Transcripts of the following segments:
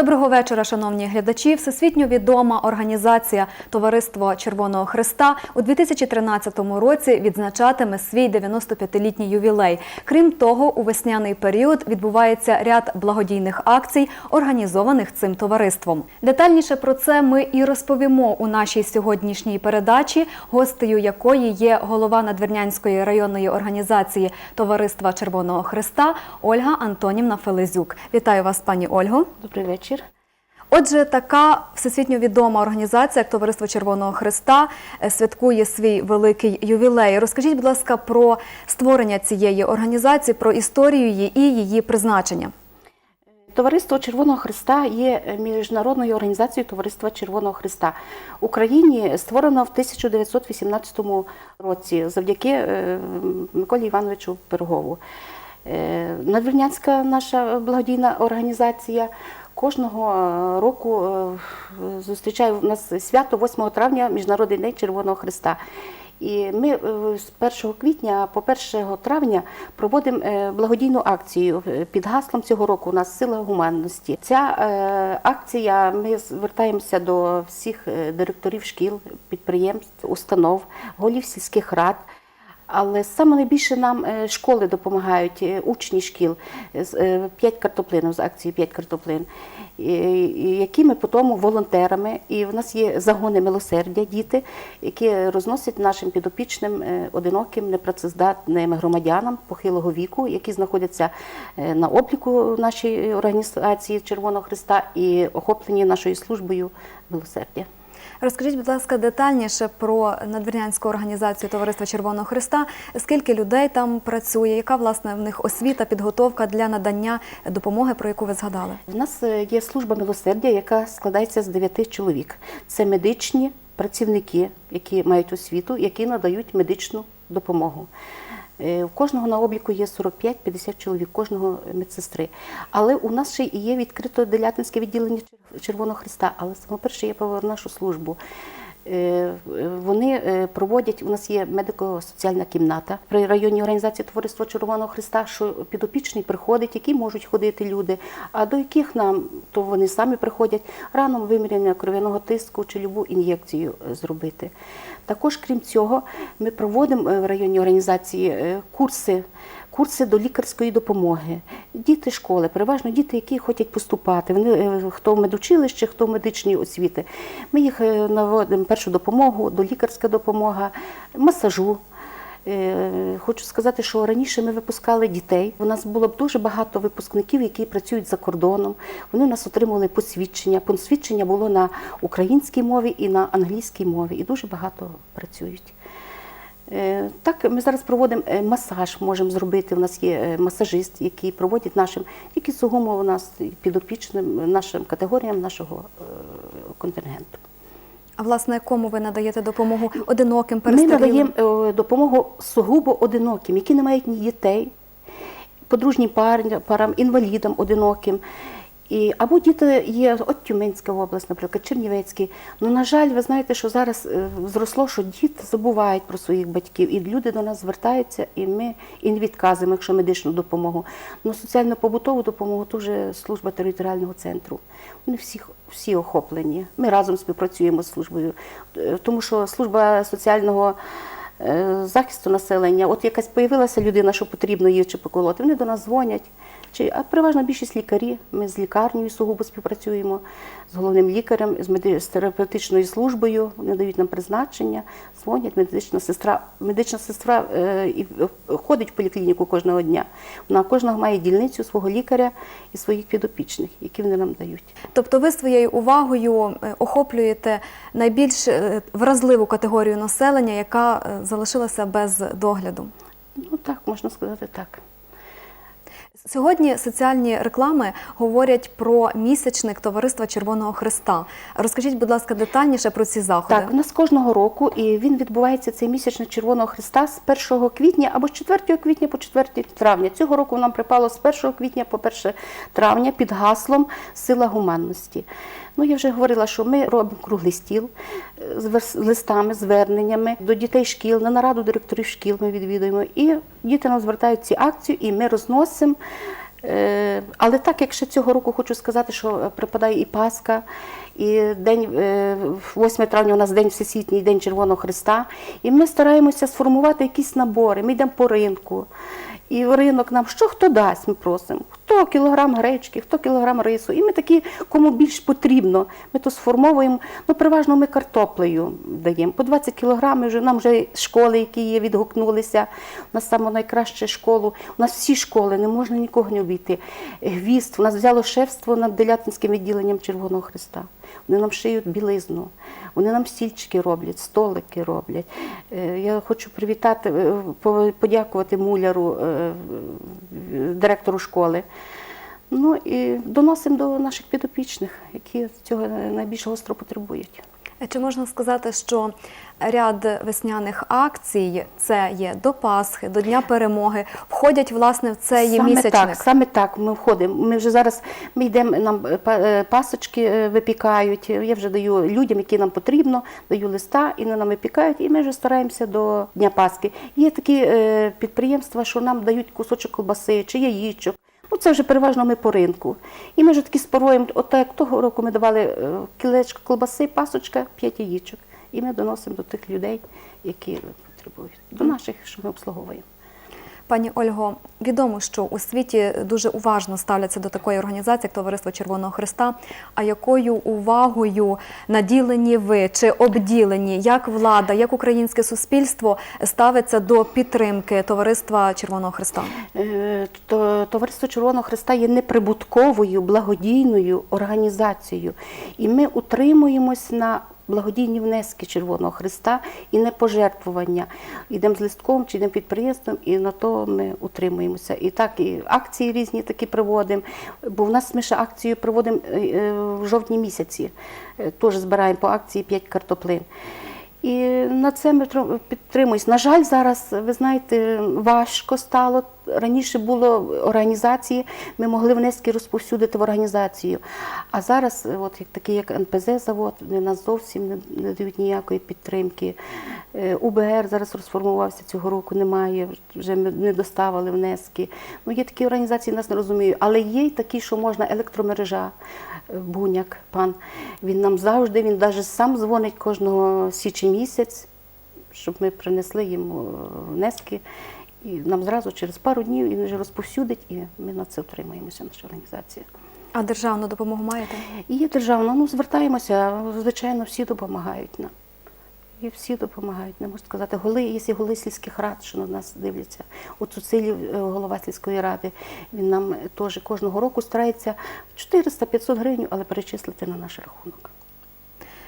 Доброго вечора, шановні глядачі. Всесвітньо відома організація Товариство Червоного Христа у 2013 році відзначатиме свій 95-літній ювілей. Крім того, у весняний період відбувається ряд благодійних акцій, організованих цим товариством. Детальніше про це ми і розповімо у нашій сьогоднішній передачі, гостею якої є голова Надвірнянської районної організації Товариства Червоного Христа Ольга Антонівна Фелезюк. Вітаю вас, пані Ольго. Добрий вечір. Отже, така всесвітньо відома організація, як Товариство Червоного Христа, е, святкує свій великий ювілей. Розкажіть, будь ласка, про створення цієї організації, про історію її і її призначення. Товариство Червоного Христа є міжнародною організацією Товариства Червоного Христа. В Україні створено в 1918 році завдяки е, Миколі Івановичу Пирогову. Е, Надвірнянська наша благодійна організація кожного е, року е, зустрічає у нас свято 8 травня Міжнародний день Червоного Христа. І ми е, з 1 квітня по 1 травня проводимо благодійну акцію під гаслом цього року. У нас сила гуманності. Ця акція. Ми звертаємося до всіх директорів шкіл, підприємств, установ, голів сільських рад. Але саме найбільше нам е, школи допомагають, е, учні шкіл, е, п'ять картоплин, з акцією п'ять картоплин, які ми потім волонтерами. І в нас є загони милосердя, діти, які розносять нашим підопічним одиноким, непрацездатним громадянам похилого віку, які знаходяться на обліку нашої організації Червоного Христа і охоплені нашою службою милосердя. Розкажіть, будь ласка, детальніше про надвірнянську організацію Товариства Червоного Христа. Скільки людей там працює? Яка власне в них освіта, підготовка для надання допомоги, про яку ви згадали? У нас е, є служба милосердя, яка складається з дев'яти чоловік. Це медичні працівники, які мають освіту, які надають медичну допомогу. Е, У кожного на обліку є 45-50 чоловік, кожного медсестри. Але у нас ще і є відкрито Делятинське відділення Червоного Христа. Але саме перше я про нашу службу. Е, Вони е, проводять, у нас є медико-соціальна кімната при районній організації Товариства Червоного Христа, що підопічний приходить, які можуть ходити люди, а до яких нам, то вони самі приходять раном виміряння кров'яного тиску чи любу ін'єкцію е, зробити. Також, крім цього, ми проводимо в районній організації курси. Курси до лікарської допомоги. Діти школи, переважно діти, які хочуть поступати. Вони е, хто в медучилище, хто в медичній освіти. Ми їх е, наводимо першу допомогу, до лікарська допомога, масажу. Е, Хочу сказати, що раніше ми випускали дітей. У нас було б дуже багато випускників, які працюють за кордоном. Вони у нас отримали посвідчення. Посвідчення було на українській мові і на англійській мові, і дуже багато працюють. Е, Так, ми зараз проводимо е, масаж, можемо зробити. У нас є е, масажист, який проводить нашим тільки сугубо у нас підопічним нашим категоріям нашого контингенту. А власне, кому ви надаєте допомогу одиноким Ми надаємо допомогу сугубо одиноким, які не мають ні дітей, подружнім парам, інвалідам одиноким. І, або діти є, от Тюменська область, наприклад, Чернівецький. Ну, на жаль, ви знаєте, що зараз е, зросло, що діти забувають про своїх батьків, і люди до нас звертаються, і ми і не відказуємо, якщо медичну допомогу. Ну, соціально-побутову допомогу то вже служба територіального центру. Вони всі, всі охоплені. Ми разом співпрацюємо з службою, Е, тому що служба соціального е, захисту населення, от якась появилася людина, що потрібно її чи поколоти, вони до нас дзвонять. Чи, а переважно більшість лікарі. Ми з лікарнею сугубо співпрацюємо, з головним лікарем, з, меди- з терапевтичною службою. Вони дають нам призначення, дзвонять, медична сестра. Медична сестра е, і, е, ходить в поліклініку кожного дня. Вона кожного має дільницю свого лікаря і своїх підопічних, які вони нам дають. Тобто ви своєю увагою е, охоплюєте найбільш е, вразливу категорію населення, яка е, залишилася без догляду. Ну так, можна сказати так. Сьогодні соціальні реклами говорять про місячник Товариства Червоного Христа. Розкажіть, будь ласка, детальніше про ці заходи. Так, у нас кожного року, і він відбувається цей місячник Червоного Христа з 1 квітня або з 4 квітня по 4 травня. Цього року нам припало з 1 квітня по 1 травня під гаслом Сила гуманності. Ну, я вже говорила, що ми робимо круглий стіл е, з листами, зверненнями до дітей шкіл, на нараду директорів шкіл ми відвідуємо. І діти нам звертають ці акції, і ми розносимо Е, Але так, як ще цього року хочу сказати, що е, припадає і Пасха, і день е, 8 травня у нас день Всесвітній День Червоного Христа. І ми стараємося сформувати якісь набори. Ми йдемо по ринку. І ринок нам що хто дасть, ми просимо. Кілограм гречки, хто кілограм рису. І ми такі, кому більш потрібно, ми то сформовуємо. Ну, переважно ми картоплею даємо. По 20 кілограмів вже нам вже школи, які є, відгукнулися. У нас саме найкраще школу. У нас всі школи, не можна нікого не обійти. Гвіст, у нас взяло шефство над Делятинським відділенням Червоного Христа. Вони нам шиють білизну, вони нам стільчики роблять, столики роблять. Е, Я хочу привітати, е, подякувати муляру, е, директору школи. Ну і доносимо до наших підопічних, які цього найбільш гостро потребують. Чи можна сказати, що ряд весняних акцій, це є до Пасхи, до Дня перемоги, входять власне в цей саме місячник? так, саме так ми входимо. Ми вже зараз ми йдемо, нам е, е, пасочки е, випікають. Я вже даю людям, які нам потрібно, даю листа, і вони нам випікають, і ми вже стараємося до Дня Пасхи. Є такі підприємства, що нам дають кусочок колбаси чи яєчок. Ну, це вже переважно ми по ринку. І ми вже такі споруємо, от як того року ми давали е, кілечко колбаси, пасочка, п'ять яєчок. І ми доносимо до тих людей, які потребують, до наших, що ми обслуговуємо. Пані Ольго, відомо, що у світі дуже уважно ставляться до такої організації, як Товариство Червоного Христа. А якою увагою наділені ви чи обділені, як влада, як українське суспільство ставиться до підтримки Товариства Червоного Христа? Е, то- Товариство Червоного Христа є неприбутковою благодійною організацією, і ми утримуємось на благодійні внески Червоного Христа і не пожертвування. Йдемо з листком чи йдемо підприємством, і на то ми утримуємося. І так, і акції різні такі проводимо. Бо в нас ми ще акцію проводимо е, е, в жовтні місяці. Е, Теж збираємо по акції 5 картоплин. І на це ми підтримуємось. На жаль, зараз, ви знаєте, важко стало. Раніше було організації, ми могли внески розповсюдити в організацію. А зараз, от такий як НПЗ завод, вони нас зовсім не, дають ніякої підтримки. Е, УБР зараз розформувався цього року, немає, вже ми не доставили внески. Ну, є такі організації, нас не розуміють, але є й такі, що можна електромережа. Е, Буняк, пан, він нам завжди, він навіть сам дзвонить кожного січень місяць, щоб ми принесли йому е, внески. І нам зразу через пару днів він вже розповсюдить, і ми на це утримуємося, наша організація. А державну допомогу маєте? І є державна, ну звертаємося, звичайно, всі допомагають нам. І всі допомагають, не можу сказати. Голи, є голи сільських рад, що на нас дивляться. От Цуцилів, е, голова сільської ради, він нам теж кожного року старається 400-500 гривень, але перечислити на наш рахунок.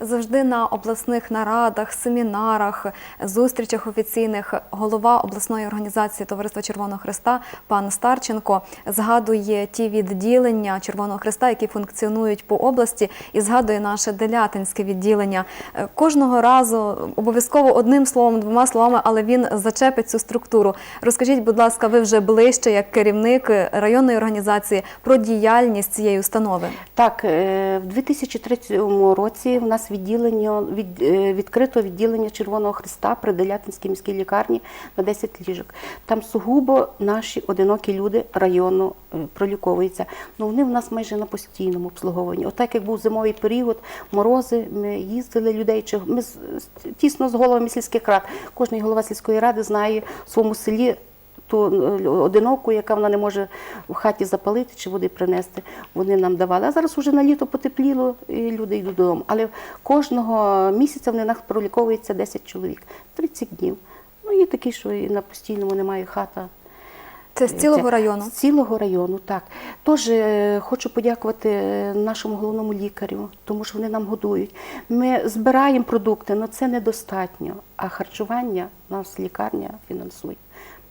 Завжди на обласних нарадах, семінарах, зустрічах офіційних голова обласної організації Товариства Червоного Христа пан Старченко згадує ті відділення Червоного Христа, які функціонують по області, і згадує наше делятинське відділення. Кожного разу обов'язково одним словом, двома словами, але він зачепить цю структуру. Розкажіть, будь ласка, ви вже ближче, як керівник районної організації, про діяльність цієї установи. Так, е, в 2003 році в нас відділення від, е, відкрито відділення Червоного Христа при Делятинській міській лікарні на 10 ліжок. Там сугубо наші одинокі люди району е, проліковуються. Ну вони в нас майже на постійному обслуговуванні. Отак як був зимовий період, морози, ми їздили людей. чи- Ми тісно з головами сільських рад. Кожний голова сільської ради знає в своєму селі ту е, одиноку, яка вона не може в хаті запалити чи води принести, вони нам давали. А зараз вже на літо потепліло, і люди йдуть додому. Але кожного місяця в нас проліковується 10 чоловік, 30 днів. Ну, є такі, що і на постійному немає хата. Це з цілого району. З цілого району, так. Тож е, хочу подякувати е, нашому головному лікарю, тому що вони нам годують. Ми збираємо продукти, але це недостатньо. А харчування нас лікарня фінансує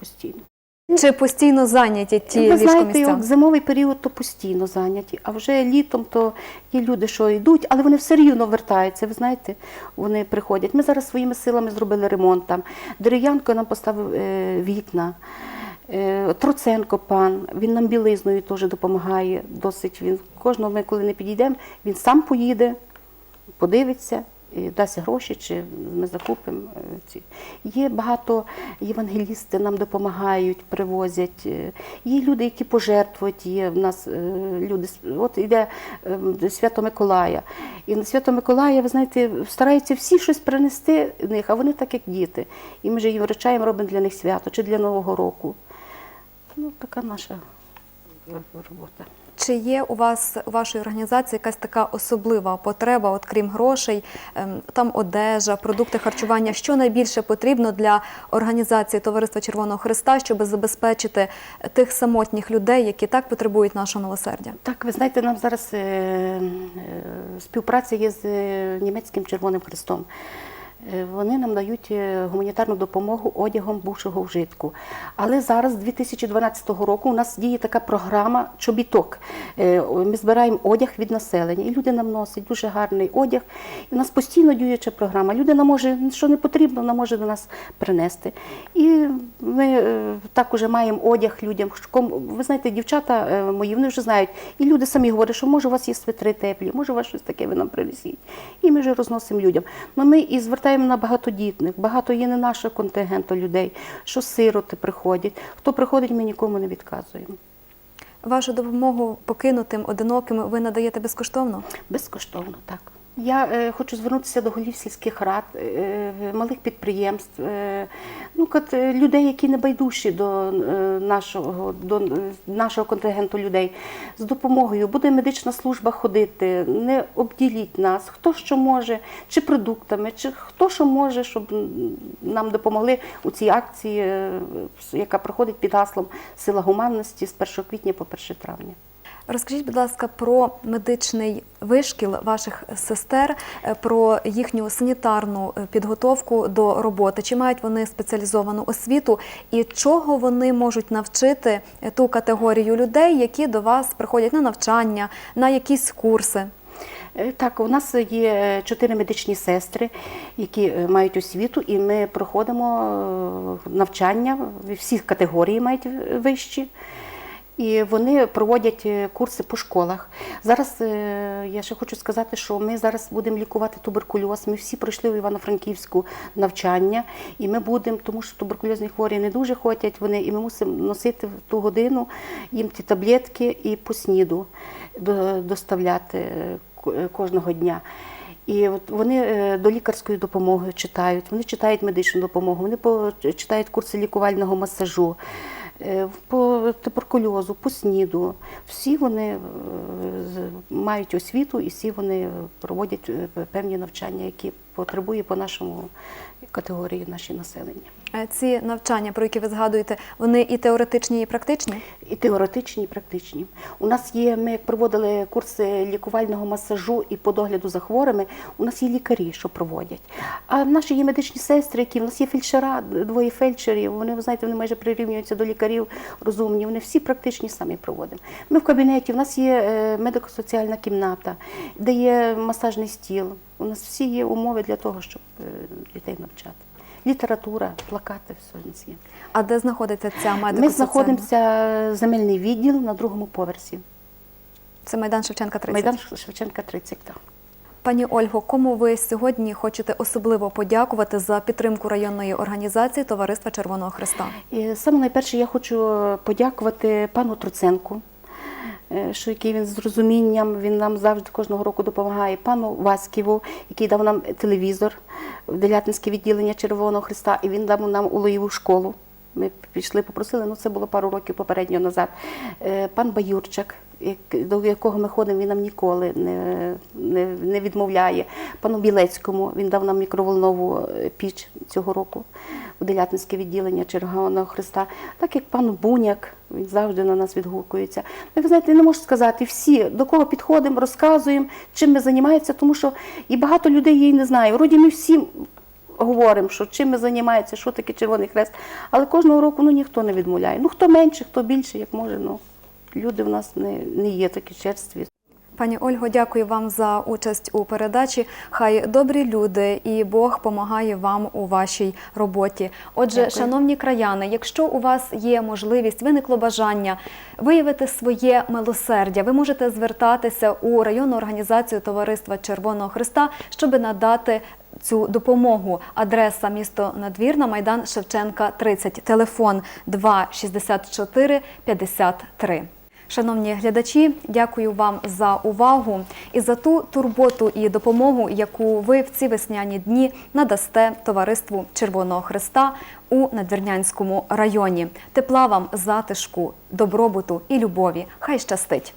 постійно. Чи постійно зайняті ті Ви знаєте, от зимовий період то постійно зайняті, а вже літом то є люди, що йдуть, але вони все рівно вертаються. Ви знаєте, вони приходять. Ми зараз своїми силами зробили ремонт там. Дерев'янко нам поставив е, вікна. Е, Троценко пан, він нам білизною теж допомагає. Досить він кожного ми, коли не підійдемо, він сам поїде, подивиться дасть гроші, чи ми закупимо е, ці. Є багато євангелісти нам допомагають, привозять. Е, Є люди, які пожертвують. Є в нас е, люди. От іде Свято Миколая. І на Свято Миколая, ви знаєте, стараються всі щось принести них, а вони так як діти. І ми вже їм вручаємо, робимо для них свято чи для Нового року. Ну, така наша робота. Чи є у вас у вашої організації якась така особлива потреба, от крім грошей, ем, там одежа, продукти харчування? Що найбільше потрібно для організації Товариства Червоного Христа, щоб забезпечити тих самотніх людей, які так потребують нашого милосердя? Так, ви знаєте, нам зараз е, е, співпраця є з е, німецьким Червоним Хрестом. Е, Вони нам дають е, гуманітарну допомогу одягом бувшого вжитку. Але зараз, з 2012 року, у нас діє така програма чобіток. Е, Ми збираємо одяг від населення, і люди нам носять дуже гарний одяг. І у нас постійно діюча програма. Людина може, що не потрібно, вона може до нас принести. І ми так уже маємо одяг людям. Ви знаєте, дівчата мої, вони вже знають. І люди самі говорять, що може у вас є свитри теплі, може у вас щось таке ви нам принесіть. І ми вже розносимо людям. Ну ми і звертаємо на багатодітних, багато є не нашого контингенту людей, що сироти приходять. Хто приходить, ми нікому не відказуємо. Вашу допомогу покинутим, одиноким ви надаєте безкоштовно? Безкоштовно, так. Я е, хочу звернутися до голів сільських рад, е, малих підприємств, е, ну, от, е, людей, які не байдужі до е, нашого, до е, нашого контингенту людей. З допомогою буде медична служба ходити, не обділіть нас, хто що може, чи продуктами, чи хто що може, щоб нам допомогли у цій акції, е, яка проходить під гаслом Сила гуманності з 1 квітня по 1 травня. Розкажіть, будь ласка, про медичний вишкіл ваших сестер, е, про їхню санітарну е, підготовку до роботи. Чи мають вони спеціалізовану освіту, і чого вони можуть навчити е, ту категорію людей, які до вас приходять на навчання, на якісь курси? Так, у нас є чотири медичні сестри, які мають освіту, і ми проходимо навчання, всі категорії мають вищі. І вони проводять е, курси по школах. Зараз е, я ще хочу сказати, що ми зараз будемо лікувати туберкульоз. Ми всі пройшли в Івано-Франківську навчання, і ми будемо, тому що туберкульозні хворі не дуже ходять, вони і ми мусимо носити в ту годину їм ті таблетки і по сніду доставляти е, ко- кожного дня. І от вони до лікарської допомоги читають, вони читають медичну допомогу, вони читають курси лікувального масажу, по туберкульозу, по сніду. Всі вони е, мають освіту і всі вони проводять е, певні навчання, які потребує по нашому категорії наші населення. Ці навчання, про які ви згадуєте, вони і теоретичні, і практичні? І теоретичні, і практичні. У нас є, ми як проводили курси лікувального масажу і по догляду за хворими, у нас є лікарі, що проводять. А наші є медичні сестри, які в нас є фельдшера, двоє фельдшерів. Вони, ви знаєте, вони майже прирівнюються до лікарів розумні. Вони всі практичні самі проводимо. Ми в кабінеті, у нас є е, медико-соціальна кімната, де є масажний стіл. У нас всі є умови для того, щоб е, дітей навчати. Література, плакати, все у нас є. А де знаходиться ця медико Ми знаходимося земельний відділ на другому поверсі. Це майдан Шевченка 30. Майдан Шевченка 30. Так. Пані Ольго, кому ви сьогодні хочете особливо подякувати за підтримку районної організації Товариства Червоного Христа? І саме найперше я хочу подякувати пану Труценку, е, що який він з розумінням, він нам завжди кожного року допомагає. Пану Васьківу, який дав нам телевізор в Делятинське відділення Червоного Христа, і він дав нам улоєву школу. Ми пішли, попросили, ну це було пару років попередньо назад. Е, Пан Баюрчак, до якого ми ходимо, він нам ніколи не, не, не відмовляє. Пану Білецькому він дав нам мікроволнову е, піч цього року у Делятинське відділення Червоного Христа. Так як пан Буняк, він завжди на нас відгукується. Ну, ви знаєте, не можу сказати, всі, до кого підходимо, розказуємо, чим ми займаємося, тому що і багато людей її не знає. Вроді ми всім говоримо, що чим ми займаємося, що таке Червоний Хрест. Але кожного року ну, ніхто не відмовляє. Ну хто менше, хто більше, як може. Ну, люди в нас не, не є такі черстві. Пані Ольго, дякую вам за участь у передачі. Хай добрі люди і Бог помагає вам у вашій роботі. Отже, Дякую. шановні краяни, якщо у вас є можливість, виникло бажання виявити своє милосердя, ви можете звертатися у районну організацію Товариства Червоного Христа, щоб надати цю допомогу. Адреса місто Надвірна, Майдан Шевченка, 30, телефон 2 64 53. Шановні глядачі, дякую вам за увагу і за ту турботу і допомогу, яку ви в ці весняні дні надасте товариству Червоного Христа у Надвірнянському районі. Тепла вам затишку, добробуту і любові. Хай щастить!